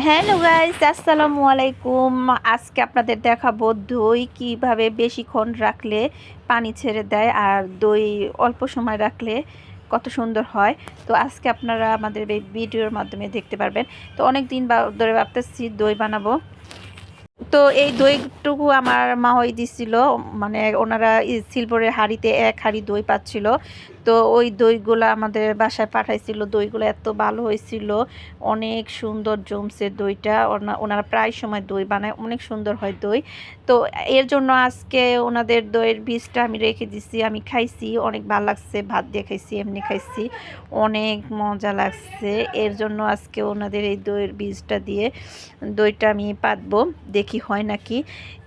Hello guys, আসসালামু আলাইকুম। আজকে আপনাদের দেখাবো দই কীভাবে বেশিক্ষণ রাখলে পানি ছেড়ে দেয় আর দই অল্প সময় রাখলে কত সুন্দর হয়। তো আজকে আপনারা আমাদের এই ভিডিওর মাধ্যমে দেখতে পারবেন। তো অনেক দিন ধরে ভাবতেছি দই বানাবো। তো এই দইটুকু আমার মা ওই দিছিল মানে ওনারা সিলভরের হাঁড়িতে এক হাঁড়ি দই পাচ্ছিল। তো ওই দইগুলো আমাদের বাসায় পাঠাইছিল, দইগুলো এত ভালো হয়েছিল। অনেক সুন্দর জমছে দইটা। ওনারা প্রায় সময় দই বানায়, অনেক সুন্দর হয় দই। তো এর জন্য আজকে ওনাদের দইয়ের বীজটা আমি রেখে দিছি, আমি খাইছি, অনেক ভালো লাগছে, ভাত দিয়ে খাইছি, এমনি খাইছি। অনেক মজা লাগছে। এর জন্য আজকে ওনাদের এই দইয়ের বীজটা দিয়ে দইটা আমি পাতবো, দেখি হয় নাকি।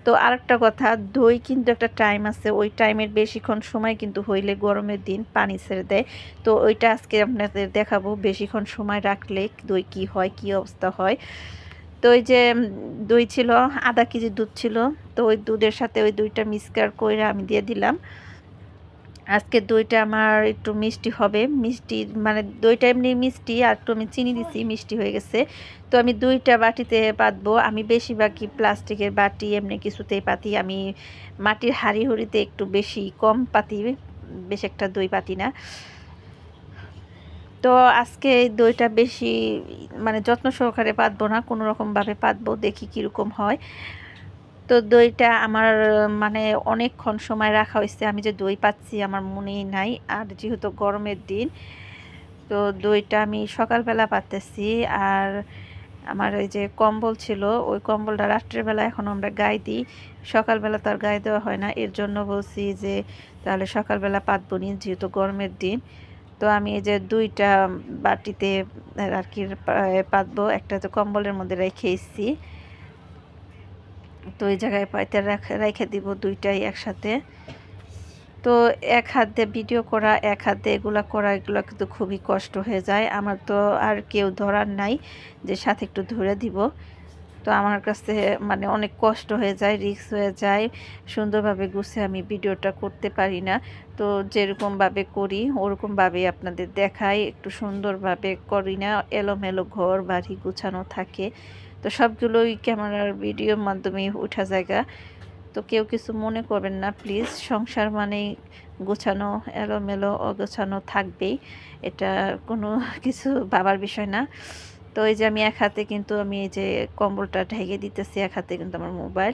তো আরেকটা কথা, দই কিন্তু একটা টাইম আছে, ওই টাইমের বেশিক্ষণ সময় কিন্তু হইলে গরমের দিন পানি ছেড়ে দেয়। তো ওইটা আজকে আপনাদের দেখাবো, বেশিক্ষণ সময় রাখলে দই কি হয়, কি অবস্থা হয়। তো ওই যে দই ছিল, আধা কেজি দুধ ছিল, তো ওই দুধের সাথে ওই দুইটা মিক্সকার করে আমি দিয়ে দিলাম। আজকে দইটা আমার একটু মিষ্টি হবে। মিষ্টি মানে দইটা এমনি মিষ্টি, আর একটু আমি চিনি দিছি, মিষ্টি হয়ে গেছে। তো আমি দুইটা বাটিতে পাতবো। আমি বেশিরভাগই প্লাস্টিকের বাটি, এমনি কিছুতেই পাতি। আমি মাটির হাঁড়ি হুড়িতে একটু বেশি কম পাতি, বেশ একটা দই পাতি না। তো আজকে দইটা বেশি মানে যত্ন সহকারে পাতবো না, কোনো রকমভাবে পাতবো, দেখি কীরকম হয়। তো দইটা আমার মানে অনেকক্ষণ সময় রাখা হয়েছে। আমি যে দই পাচ্ছি আমার মনেই নাই। আর যেহেতু গরমের দিন, তো দইটা আমি সকালবেলা পাতেছি। আর আমার ওই যে কম্বল ছিল, ওই কম্বলটা রাত্রেবেলা এখন আমরা গায়ে দিই। সকালবেলা তো আর গায়ে দেওয়া হয় না। এর জন্য বলছি যে, তাহলে সকালবেলা পাতবো নি যেহেতু গরমের দিন। তো আমি এই যে দুইটা বাটিতে আর কি পাতবো। একটা তো কম্বলের মধ্যে রেখে এসেছি। তো এই জায়গায় পাইতে রেখে দিব দুইটাই একসাথে। তো এক হাত দিয়ে ভিডিও করা, এক হাত দিয়ে এগুলো করা, এগুলো কিন্তু খুবই কষ্ট হয়ে যায়। আমার তো আর কেউ ধরার নাই, যে সাথে একটু ধরে দিব। তো আমার কাছে মানে অনেক কষ্ট হয়ে যায় রিক্স হয়ে যায়। সুন্দরভাবে গুছে আমি ভিডিওটা করতে পারি না। তো যেরকমভাবে করি ওরকমভাবে আপনাদের দেখাই। একটু সুন্দরভাবে করি না, এলোমেলো ঘর বাড়ি গুছানো থাকে। তো সবগুলোই ক্যামেরার ভিডিওর মাধ্যমে উঠা জায়গা। তো কেউ কিছু মনে করবেন না, প্লিজ। সংসার মানেই গোছানো, এলোমেলো, অগোছানো থাকবেই। এটা কোনো কিছু ভাবার বিষয় না। তো এই যে আমি এক হাতে কিন্তু আমি এই যে কম্বলটা ঢেকে দিতেছি, এক হাতে কিন্তু আমার মোবাইল।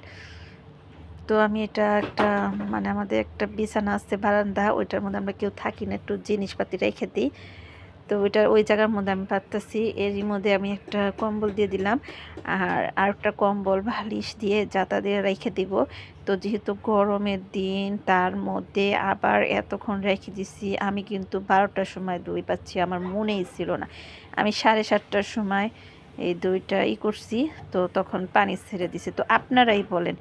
তো আমি এটা একটা মানে আমাদের একটা বিছানা আছে, বারান্দা, ওইটার মধ্যে আমরা কেউ থাকি না, একটু জিনিসপাতি রেখে দিই। তো ওইটা ওই জায়গার মধ্যে আমি পারতেছি এরই মধ্যে আমি একটা কম্বল দিয়ে দিলাম। আর আরেকটা কম্বল বালিশ দিয়ে যাতা দিয়ে রেখে দিব। তো যেহেতু গরমের দিন, তার মধ্যে আবার এতক্ষণ রেখে দিছি, আমি কিন্তু বারোটার সময় দই পাচ্ছি, আমার মনেই ছিল না। আমি সাড়ে সাতটার সময় এই দইটা ই করছি, তো তখন পানি ছেড়ে দিছি। তো আপনারাই বলেন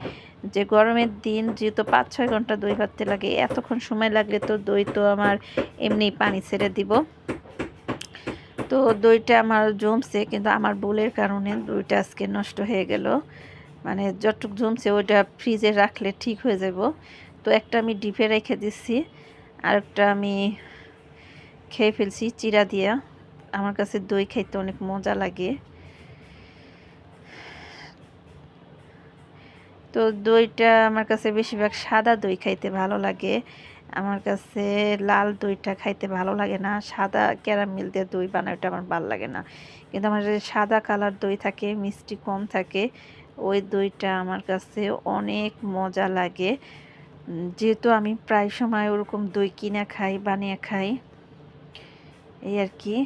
যে গরমের দিন যেহেতু পাঁচ ছয় ঘণ্টা দই পাততে লাগে, এতক্ষণ সময় লাগলে তো দই তো আমার এমনি পানি ছেড়ে দিব। তো দইটা আমার জমছে, কিন্তু আমার ভুলের কারণে দইটা আজকে নষ্ট হয়ে গেল। মানে যতটুক জমছে ওইটা ফ্রিজে রাখলে ঠিক হয়ে যাব। তো একটা আমি ডিপে রেখে দিচ্ছি, আরেকটা আমি খেয়ে ফেলছি চিরা দিয়া। আমার কাছে দই খাইতে অনেক মজা লাগে। তো দইটা আমার কাছে বেশিরভাগ সাদা দই খাইতে ভালো লাগে। আমার কাছে লাল দইটা খাইতে ভালো লাগে না। সাদা ক্যারামেল দিয়ে দই বানায় ওটা আমার ভালো লাগে না। কিন্তু আমার সাদা কালার দই থাকে, মিষ্টি কম থাকে, ওই দইটা আমার কাছে অনেক মজা লাগে। যেহেতু আমি প্রায় সময় ওরকম দই কিনে খাই, বানিয়ে খাই, এই আর কি।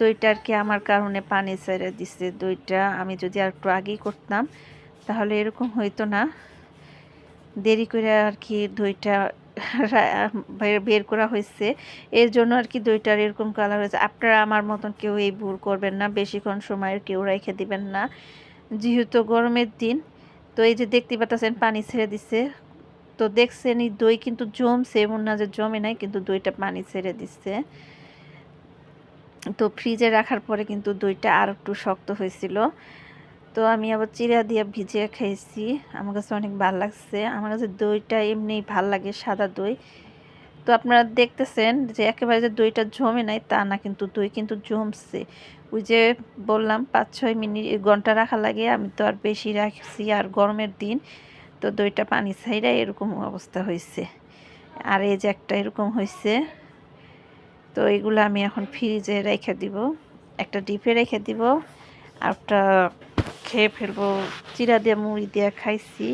দইটা আর কি আমার কারণে পানি ছেড়ে দিছে। দইটা আমি যদি আর একটু আগেই করতাম, তাহলে এরকম হইতো না। দেরি করে আর কি দইটা বের করা হয়েছে। এর জন্য আর কি দইটার এরকম কালার হয়েছে। আপনারা আমার মতন কেউ এই ভুল করবেন না, বেশিক্ষণ সময়ের কেউ রেখে দিবেন না। যেহেতু গরমের দিন, তো এই যে দেখতে পাচ্ছেন পানি ছেড়ে দিছে। তো দেখছেন এই দই কিন্তু জমছে, এমন না যে জমে নাই, কিন্তু দইটা পানি ছেড়ে দিচ্ছে তো ফ্রিজে রাখার পরে কিন্তু দইটা আর একটু শক্ত হয়েছিল। তো আমি আবার চিরা দিয়ে ভিজিয়ে খেয়েছি আমার কাছে অনেক ভালো লাগছে। আমার কাছে দইটা এমনি ভালো লাগে, সাদা দই। তো আপনারা দেখতেছেন যে একেবারে যে দইটা জমে নাই তা না, কিন্তু দই কিন্তু জমছে। ওই যে বললাম পাঁচ ছয় মিনিট ঘণ্টা রাখা লাগে। আমি তো আর বেশি রাখছি আর গরমের দিন। তো দইটা পানি ছাইরা এরকম অবস্থা হয়েছে আর এই যে একটা এরকম হয়েছে তো এগুলো আমি এখন ফ্রিজে রেখে দিব। একটা ডিপে রেখে দিব। আর একটা খেয়ে ফেলব চিরা দিয়ে, মুড়ি দিয়ে খাইছি,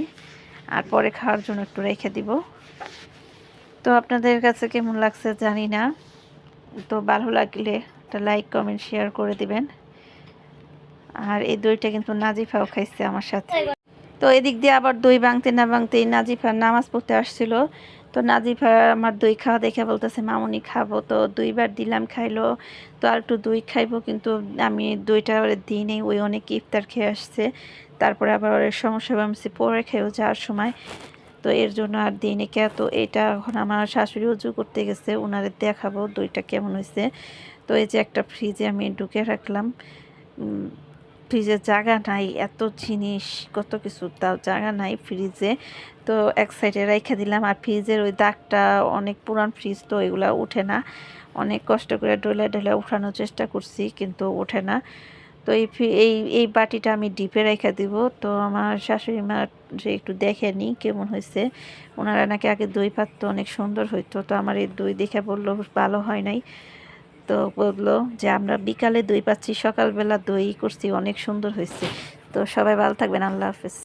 আর পরে খাওয়ার জন্য একটু রেখে দিব। তো আপনাদের কাছে কেমন লাগছে জানি না। তো ভালো লাগলে একটা লাইক কমেন্ট শেয়ার করে দিবেন। আর এই দইটা কিন্তু নাজিফাও খাইছে আমার সাথে। তো এদিক দিয়ে আবার দই ভাঙতে না ভাঙতে নাজিফা নামাজ পড়তে আসছিল। তো নাজিফা আমার দই খাওয়া দেখে বলতেছে, মামুনি খাব। তো দুইবার দিলাম খাইলো। তো আর একটু দই খাইবো, কিন্তু আমি দইটা দিই নেই, ওই অনেক ইফতার খেয়ে আসছে। তারপরে আবার ওর সমস্যা ভাবছি পরে খেয়েও যাওয়ার সময়। তো এর জন্য আর দিই নি কে তো এটা এখন আমার শাশুড়ি উজু করতে গেছে ওনাদের দেখাবো দইটা কেমন হয়েছে তো এই যে একটা ফ্রিজে আমি ঢুকে রাখলাম। ফ্রিজে জায়গা নাই, এত জিনিস, কত কিছু, তাও জায়গা নাই ফ্রিজে। তো এক সাইডে রেখে দিলাম, আর ফ্রিজের ওই দাগটা অনেক পুরান ফ্রিজ তো, এগুলা উঠে না। অনেক কষ্ট করে ডলে ডলে উঠানোর চেষ্টা করছি, কিন্তু ওঠে না। তো এই এই এই বাটিটা আমি ডিপে রেখে দিব। তো আমার শাশুড়ি মা যে একটু দেখে নি কেমন হয়েছে। ওনারা নাকি আগে দই পাততো, অনেক সুন্দর হইতো। তো আমার এই দই দেখে বলল, ভালো হয় নাই। তো বলল যে, আমরা বিকালে দই পাচ্ছি, সকালবেলা দই করছি, অনেক সুন্দর হয়েছে। তো সবাই ভালো থাকবেন, আল্লাহ হাফেজ।